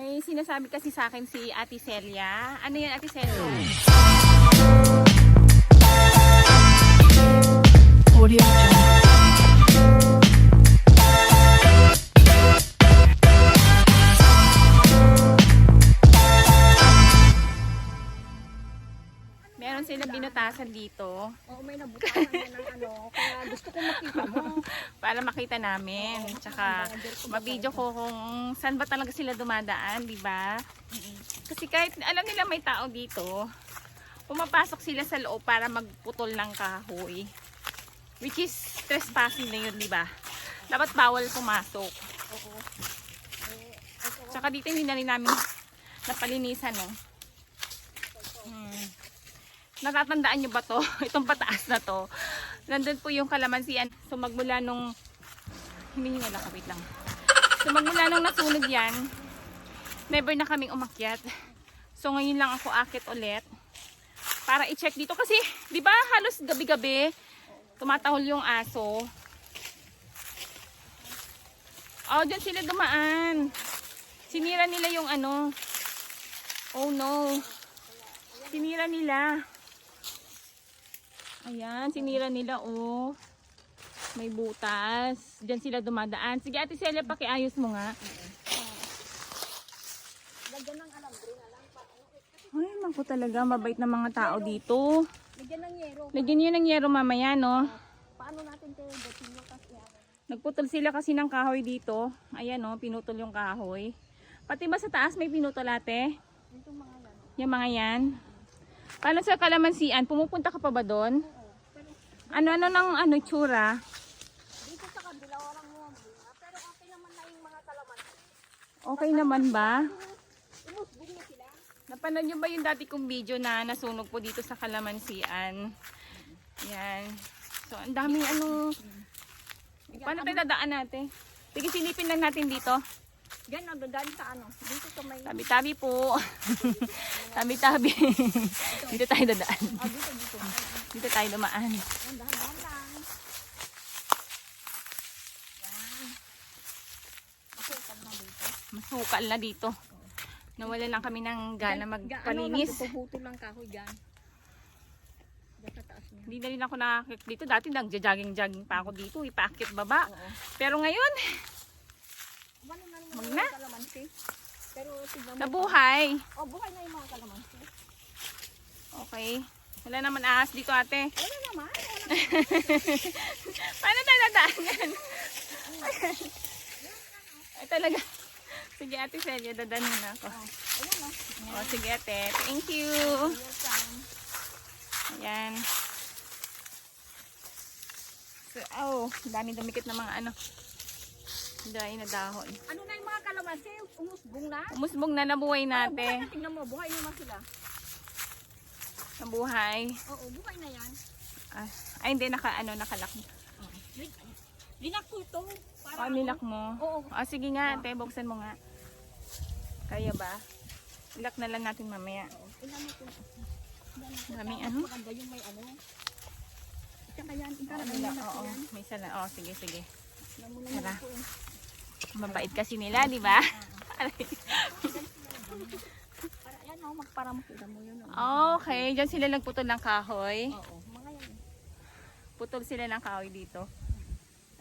May sinasabi kasi sa akin si Ate Celia. Ano yan, Ate Celia? Audio Meron silang binutasan dito Oo, may nabutasan ng ano. Kaya gusto ko makita mo. para makita namin. Tsaka mabidyo ko kung saan ba talaga sila dumadaan, di ba? Kasi kahit alam nila may tao dito, pumapasok sila sa loob para magputol ng kahoy. Which is trespassing na yun, di ba? Dapat bawal pumasok. Oo. Tsaka dito hindi na rin namin napalinisan, no? Hmm. Natatandaan nyo ba to? Itong pataas na to. Nandun po yung kalamansian. So magmula nung... Nyo lang, wait lang. So magmula nung nasunog yan, never na kaming umakyat. So ngayon lang ako akit ulit para i-check dito kasi 'di ba halos gabi-gabi tumatahol yung aso. Oh, dyan sila dumaan. Sinira nila yung ano. Oh no. Sinira nila. Ayan, sinira nila oh. May butas. Diyan sila dumadaan. Sige, Ate Celia, pakiayos mo nga. Lagyan ng alambre na lang. Ay, naku talaga, mabait na mga tao dito. lagyan ng yero. Lagyan niyo ng yero mamaya, no? Paano natin kayo dating kasi ano? Nagputol sila kasi ng kahoy dito. Ayan, no, pinutol yung kahoy. Pati ba sa taas may pinutol ate? Itong mga yan. Yung mga yan. Paano sa kalamansian? Pumupunta ka pa ba doon? Ano-ano ng ano, tsura? Dito sa kabila, walang mga bunga. Pero okay naman na yung mga kalamansi. Okay naman ba? Umusbog na sila. Napanood nyo ba yung dati kong video na nasunog po dito sa Kalamansian? Yan. So, ang daming ano... Paano tayo dadaan natin? Sige, silipin lang natin dito. Yan, nagdadaan sa ano. Dito sa may... Tabi-tabi po. Tabi-tabi. dito tayo dadaan. Ah, dito, dito. Dito tayo dumaan. Yan, dahan-dahan lang. Yan. Pag na dito. Masukal na dito. Nawala lang kami ng gana Ano, magpalinis. nagpuputol lang kahoy dyan. Hindi na rin ako nakakit dito. Dati nagja-jogging-jogging pa ako dito. Ipaakit baba. Oo. Pero ngayon, Ano Mag naman na. Pero nabuhay. Oh, buhay na yung mga kalamansi. Okay. Wala naman ahas dito ate. Wala naman. Wala Paano tayo dadaanan? Ay talaga. Sige ate Celia, dadaan mo na ako. Ayan o. O sige ate, thank you. Ayan. So, oh, dami dumikit na mga ano. Dahil na dahon. Ano na yung mga kalamansi? Umusbong na? Umusbong na nabuhay Oh, buhay natin. na. Tingnan mo. Buhay naman sila. Nabuhay. Oo, buhay na yan. Ah, ay hindi, naka, ano, nakalak. Linak ko ito. Para Oh, nilak mo. Oo. Ah, sige nga, ate, buksan mo nga. Kaya ba? Ilak na lang natin mamaya. Tingnan mo kung Daming ano? maganda yung may ano. Tsaka yan. Ikaw Ano na oo, yan. may sala. Oh, sige, sige. Tara. Mabait kasi nila, di ba? Yan o. Magparamputan mo yun. oh. okay, dyan sila nagputol ng kahoy. Oo. Mga yan. Putol sila ng kahoy dito.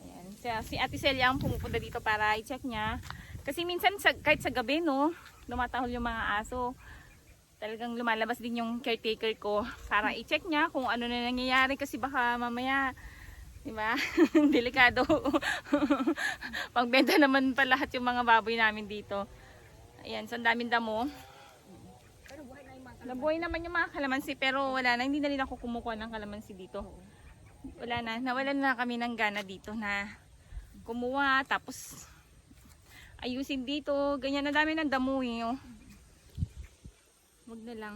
Ayan. Si, Ate Celia ang pumupunta dito para i-check niya. Kasi minsan, sa, kahit sa gabi, no, lumatahol yung mga aso. Talagang lumalabas din yung caretaker ko para i-check niya kung ano na nangyayari kasi baka mamaya, di ba? Delikado. Pagbenta naman pa lahat yung mga baboy namin dito. Ayan, ang daming damo. Pero buhay na yung mga kalamansi. Nabuhay naman yung mga kalamansi pero wala na, hindi na rin ako kumukuha ng kalamansi dito. Wala na, nawalan na kami ng gana dito na kumuha tapos ayusin dito. Ganyan na dami ng damo eh. Oh. Huwag na lang.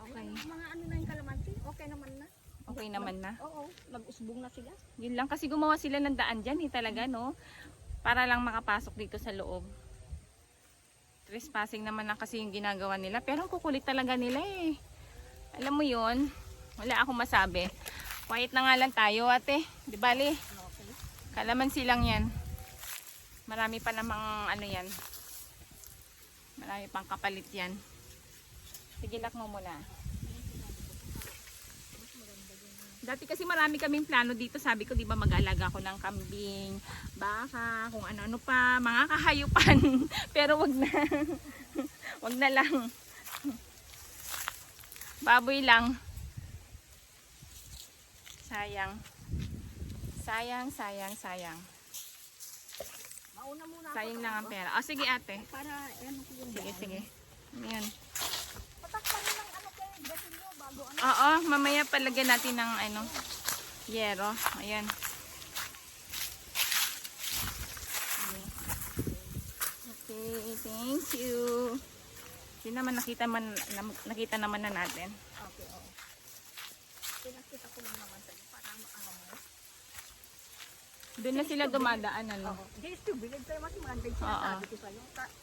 Okay. Mga ano na yung kalamansi. Okay naman na. Okay naman na. Oo. Nag-usbong na sila. Yun lang kasi gumawa sila ng daan dyan eh talaga no. Para lang makapasok dito sa loob. Trespassing naman na kasi yung ginagawa nila. Pero ang kukulit talaga nila eh. Alam mo yun, wala akong masabi. Quiet na nga lang tayo ate. Di bali, Okay. kalamansi lang yan. Marami pa namang ano yan. Marami pang kapalit yan. Sige, lock mo muna. Dati kasi marami kaming plano dito. Sabi ko, di ba mag-alaga ako ng kambing, baka, kung ano-ano pa, mga kahayupan. Pero wag na. wag na lang. Baboy lang. Sayang. Sayang, sayang, sayang. Mauna muna. Sayang lang ang pera. O, sige ate. Para, ano ko yung Sige, sige. Ayan. Patakpan mo ng ano kayo, gasin nyo bago ano. Oo, mamaya palagyan natin ng ano, yero. Ayan. Okay, thank you. Yun naman nakita man nakita naman na natin. Okay, oo. Pinakita ko lang naman sa'yo para ano mo. Doon na sila dumadaan ano. Oo. Ito, bilid kayo mas maganda yung Oo. sinasabi ko sa'yo. Ta-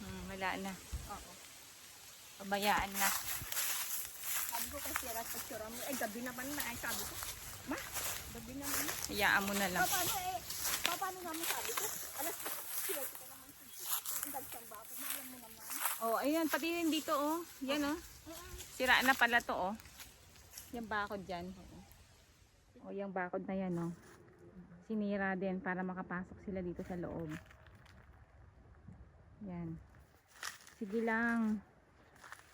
Hmm, wala na. Oo. Pabayaan na. Tsura mo, eh gabi naman na. Ay sabi ko, ma, gabi naman na. Hayaan mo na lang. Paano eh, paano naman sabi ko, alas, sila ko naman. Ang dagsang ba ako, malam mo naman. Oh, ayan, pati rin dito oh. Yan oh. Sira na pala to oh. Yung bakod dyan. O, yung bakod na yan oh. Sinira din para makapasok sila dito sa loob. Yan. Sige lang.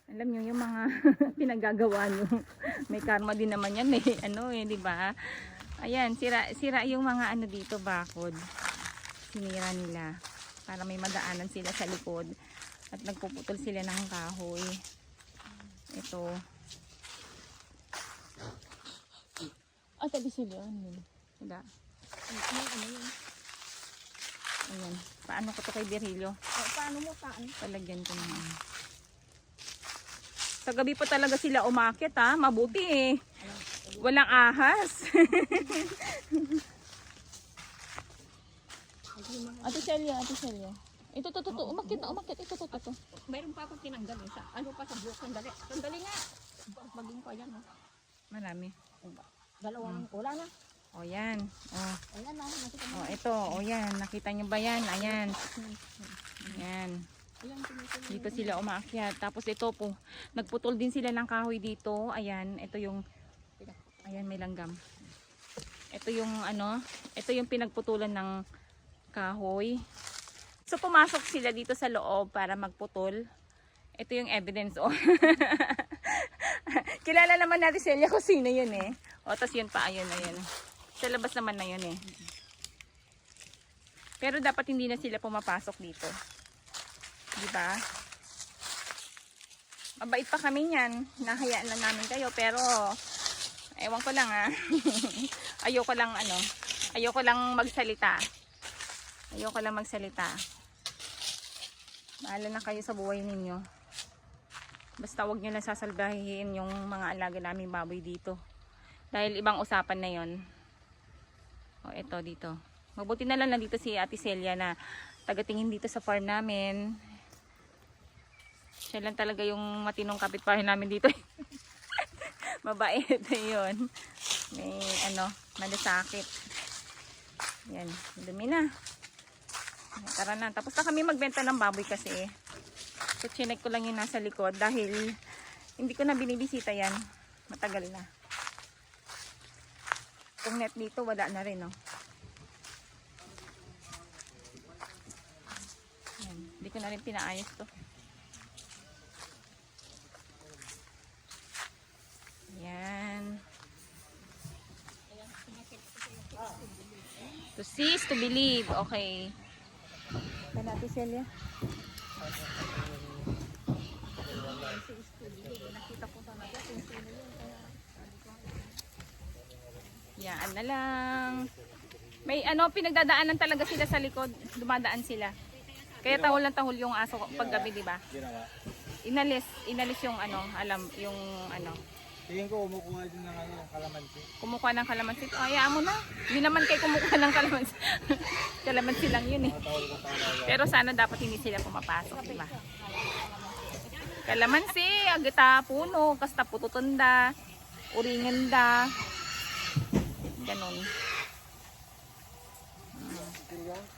Alam nyo, yung mga pinagagawa nyo. May karma din naman yan eh. Ano eh, di ba? Ayan, sira, sira yung mga ano dito, bakod. Sinira nila. Para may madaanan sila sa likod. At nagpuputol sila ng kahoy. Ito. Ah, tabi sila. Ano? Wala. Yun? Ayan. Paano ko to kay Berilio? O, paano mo, paano? Palagyan ko naman. Sa gabi pa talaga sila umakit ha. Mabuti eh. Walang ahas. ate Celia, ate Celia. Ito, to, to, to. Umakit na, umakit. Ito, to, to, to. Mayroon pa akong tinanggal eh. Sa, ano pa sa buhok, sandali. Sandali nga. Maging ko, ayan o. Marami. Dalawang, wala na. O yan. O, Ayan na, o ito. O yan. Nakita nyo ba yan? Ayan. Yan. Ayan, tinitin Dito sila umaakyat. Tapos ito po, nagputol din sila ng kahoy dito. Ayan, ito yung, ayan may langgam. Ito yung ano, ito yung pinagputulan ng kahoy. So pumasok sila dito sa loob para magputol. Ito yung evidence oh. Kilala naman natin Celia kung sino yun eh. O, tas yun pa, ayun, ayun. Sa labas naman na yun eh. Pero dapat hindi na sila pumapasok dito. Di ba? Mabait pa kami niyan. Nahayaan lang namin kayo. Pero, ewan ko lang ah. ayoko lang ano. Ayoko lang magsalita. Ayoko lang magsalita. Bahala na kayo sa buhay ninyo. Basta wag nyo lang sasalbahin yung mga alaga namin baboy dito. Dahil ibang usapan na yon. O, eto dito. Mabuti na lang nandito si Ate Celia na tagatingin dito sa farm namin. Siya lang talaga yung matinong kapitbahay namin dito. Mabait yun. May ano, malasakit. Yan, dumi na. Tara na. Tapos na kami magbenta ng baboy kasi eh. So, chinek ko lang yung nasa likod dahil hindi ko na binibisita yan. Matagal na. Kung net dito, wala na rin, no? Yan. Hindi ko na rin pinaayos to. Yan. To see is to believe. Okay. Kaya natin, Celia. Yan na lang. May ano, pinagdadaanan talaga sila sa likod. Dumadaan sila. Kaya tahol ng tahol yung aso paggabi, di ba? Inalis, inalis yung ano, alam, yung ano, Tingin ko kumukuha din ng ano, ng kalamansi. kumukuha ng kalamansi. Oh, hayaan mo na. Hindi naman kayo kumukuha ng kalamansi. kalamansi lang yun eh. Pero sana dapat hindi sila pumapasok, di ba? Kalamansi, agita puno, kasta pututunda, uringanda. Ganon.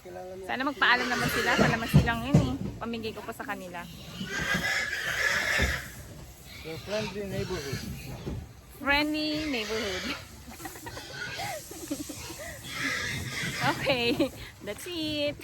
kilala niya. Sana magpaalam naman sila. Kalamansi lang yun eh. Ipapamigay ko po sa kanila. Your friendly neighborhood. Friendly neighborhood. okay, that's it.